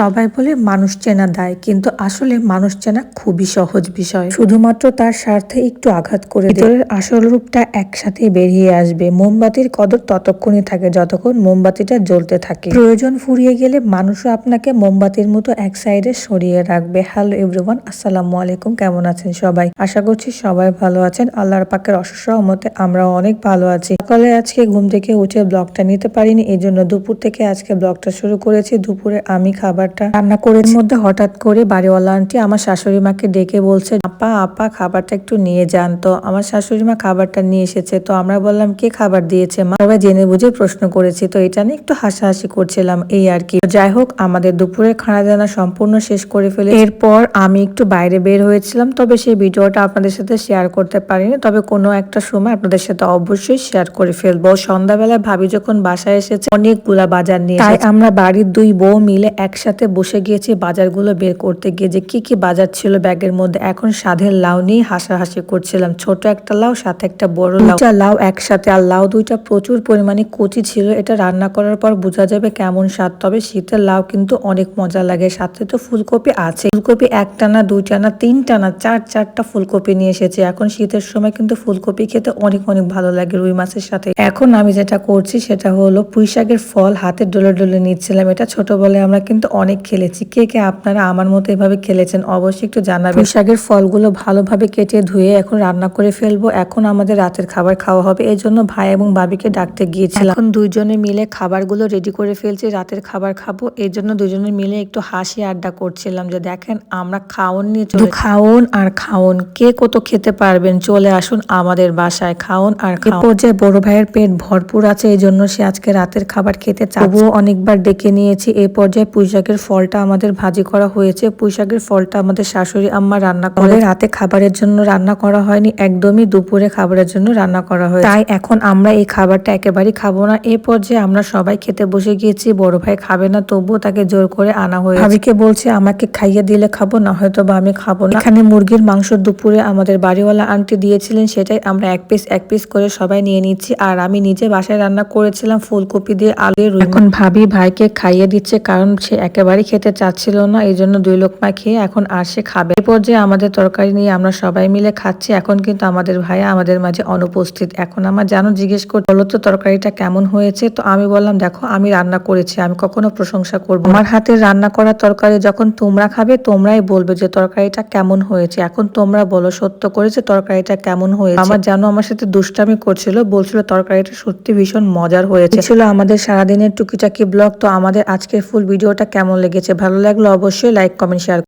সবাই বলে মানুষ চেনা দায়, কিন্তু আসলে মানুষ চেনা খুবই সহজ বিষয়। শুধুমাত্র তার স্বার্থে একটু আঘাত করে ভিতরের আসল রূপটা একসাথে বেরিয়ে আসবে। মোমবাতির কদর ততক্ষণই থাকে যতক্ষণ মোমবাতিটা জ্বলতে থাকে। প্রয়োজন ফুরিয়ে গেলে মানুষও আপনাকে মোমবাতির মতো এক সাইডে সরিয়ে রাখবে। হ্যালো এভরিওয়ান, আসসালামু আলাইকুম। কেমন আছেন সবাই? আশা করছি সবাই ভালো আছেন। আল্লাহর পাকের অশেষ রহমতে আমরাও অনেক ভালো আছি। সকালে আজকে ঘুম থেকে উঠে ব্লগটা নিতে পারিনি এই জন্য দুপুর থেকে আজকে ব্লগটা শুরু করেছি। দুপুরে আমি খাবারটা। রান্না করে মধ্যে হঠাৎ করে বাড়িওয়ালা আন্টি আমার শাশুড়ি মাকে ডেকে বলছে আপা আপা খাবারটা একটু নিয়ে যান তো। আমার শাশুড়ি মা খাবারটা নিয়ে এসেছে তো আমরা বললাম কে খাবার দিয়েছে মা? সবাই জেনে বুঝে প্রশ্ন করেছি তো এটা নিয়ে একটু হাসাহাসি করছিলাম এই আর কি। যাই হোক আমাদের দুপুরের খানা দানা সম্পূর্ণ শেষ করে ফেলে এরপর আমি একটু বাইরে বের হয়েছিলাম তবে সেই ভিডিওটা আপনাদের সাথে শেয়ার করতে পারিনি তবে কোনো একটা সময় আপনাদের সাথে অবশ্যই শেয়ার করে ফেলব। সন্ধ্যাবেলায় ভাবি যখন বাসায় এসেছে অনেকগুলা বাজার নিয়ে তাই আমরা বাড়ির দুই বউ মিলে একসাথে বসে গিয়েছি, বাজারগুলো বের করতে গিয়ে যে কি কি বাজার ছিল ব্যাগের মধ্যে। এখন সাধের লাউ নিয়ে হাসাহাসি করছিলাম। ছোট একটা লাউ, সাথে একটা বড় লাউ। লাউ একসাথে আর লাউ দুইটা প্রচুর পরিমাণে কচি ছিল। এটা রান্না করার পর বোঝা যাবে কেমন স্বাদ, তবে শীতের লাউ কিন্তু অনেক মজা লাগে। সাথে তো ফুলকপি আছে। ফুলকপি একটা না দুইটা না তিনটা না চার, চারটা ফুলকপি নিয়ে এসেছি। এখন শীতের সময় কিন্তু ফুলকপি খেতে অনেক অনেক ভালো লাগে রুই মাছের সাথে। এখন আমি যেটা করছি সেটা হলো পুঁই শাকের ফল হাতে ডলে ডলে নিচ্ছিলাম। এটা ছোটবেলায় আমরা কিন্তু অনেক খেলেছি। কে কে আপনারা আমার মতো এভাবে খেলেছেন অবশ্যই একটু জানাবেন। শাকের ফলগুলো ভালোভাবে কেটে ধুয়ে এখন রান্না করে ফেলব। এখন আমাদের রাতের খাবার খাওয়া হবে। এই জন্য ভাই এবং ভাবিকে ডাকতে গিয়েছিলাম। এখন দুইজনে মিলে খাবারগুলো রেডি করে ফেলছি রাতের খাবার খাব। এই জন্য দুজনে মিলে একটু হাসি আড্ডা করছিলাম যে দেখেন আমরা খাওন নিয়ে চলে খাওন আর খাওন। কে কত খেতে পারবেন? চলে আসুন আমাদের বাসায়। খাওন আর খাওন। পর্যায়ে বড় ভাইয়ের পেট ভরপুর আছে। এই জন্য সে আজকে রাতের খাবার খেতে চাবো অনেকবার ডেকে নিয়েছি। এই পর্যায়ে পুঁইশাকের ফলটা আমাদের ভাজি করা হয়েছে, পুঁইশাকের ফলটা আমাদের শাশুড়ি আম্মা রান্না করে। রাতে খাবারের জন্য রান্না করা হয়নি, একদমই দুপুরে খাবারের জন্য রান্না করা হয় তাই এখন আমরা এই খাবারটা একেবারেই খাব না। এই পর্যায়ে আমরা সবাই খেতে বসে গিয়েছি, বড় ভাই খাবে না, তবুও তাকে জোর করে আনা হয়েছে। ভাবিকে বলছে, আমাকে খাইয়ে দিলে খাব, না হয়তো বা আমি খাব না। এখানে মুরগির মাংস দুপুরে আমাদের বাড়িওয়ালা আন্টি দিয়েছিলেন, সেটাই আমরা এক পিস এক পিস করে সবাই নিয়ে নিচ্ছি। আর আমি নিজে বাসায় রান্না করেছিলাম, ফুলকপি দিয়ে আলু এখন ভাবি ভাইকে খাইয়ে দিচ্ছে, কারণ সে একেবারেই খেতে চাচ্ছিল না, এই জন্য দুই লোকমা খেয়ে এখন আর সে খাবে এই পর্যায়ে আমাদের তরকারি নিয়ে আমরা সবাই মিলে খাচ্ছি, এখন কিন্তু আমাদের ভাইয়া আমাদের মাঝে অনুপস্থিত। এখন আমার জানো জিজ্ঞেস করতে বলো তো তরকারিটা কেমন হয়েছে? তো আমি বললাম, দেখো, আমি রান্না করেছি, আমি কখনো প্রশংসা করব। আমার হাতের রান্না করা তরকারি যখন তোমরা খাবে, তোমরাই বলবে যে তরকারিটা কেমন হয়েছে। এখন তোমরা বলো, সত্য করেছে তরকারিটা কেমন হয়েছে। আমার জানো আমার সাথে দুষ্টামি করছিল, বলছিল তরকারিটা সত্যি ভীষণ মজার হয়েছে। ছিল আমাদের সারাদিনের টুকিটাকি ব্লগ, তো আমাদের আজকের ফুল ভিডিওটা কেমন লেগেছে ভালো লাগল অবশ্যই লাইক কমেন্ট শেয়ার